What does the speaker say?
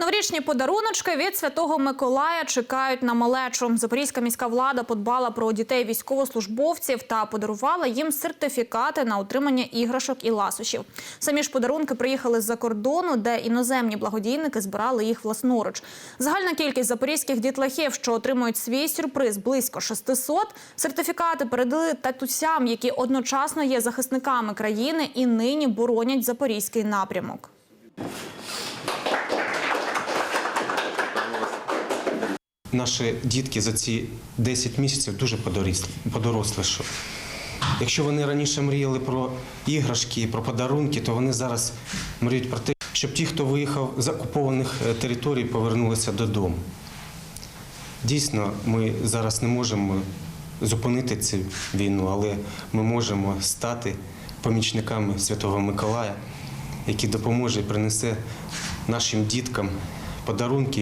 Новорічні подаруночки від Святого Миколая чекають на малечу. Запорізька міська влада подбала про дітей військовослужбовців та подарувала їм сертифікати на отримання іграшок і ласощів. Самі ж подарунки приїхали з-за кордону, де іноземні благодійники збирали їх власноруч. Загальна кількість запорізьких дітлахів, що отримують свій сюрприз, близько 600. Сертифікати передали татусям, які одночасно є захисниками країни і нині боронять запорізький напрямок. Наші дітки за ці 10 місяців дуже. Що. Якщо вони раніше мріяли про іграшки, про подарунки, то вони зараз мріють про те, щоб ті, хто виїхав з окупованих е, територій, повернулися додому. Дійсно, ми зараз не можемо зупинити цю війну, але ми можемо стати помічниками Святого Миколая, який допоможе і принесе нашим діткам подарунки.